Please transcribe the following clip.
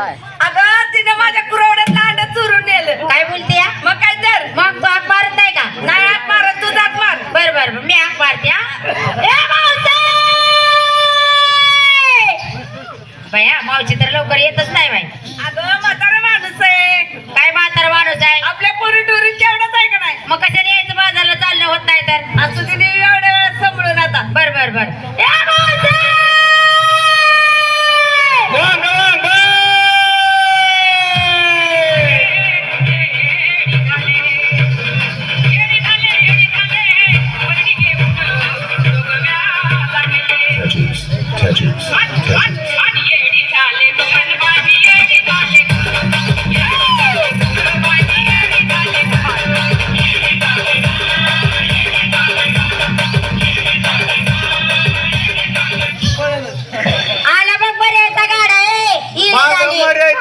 काय? अगं तिने माझ्या कुरवड्यातला अंड चुरून नेलं. काय बोलते या? मग काय तर? मग तू हाक मारत नाही का? नाही हात मारत तू जात मार. बर बर बर, मी हाक मारते हा. ए, मावशी! बया मावशी तर लवकर येतच नाही बाई. अगं म्हातारा माणूस आहे. काय म्हातारा माणूस आहे? आपल्या पोरी टोरी केवढाच आहे का नाही? मग कशाने यायचं? बाजारला चालणं होत नाही तर. असं तिने एवढ्या वेळात सांभाळून आता. बर बर बर. ए, Maria então.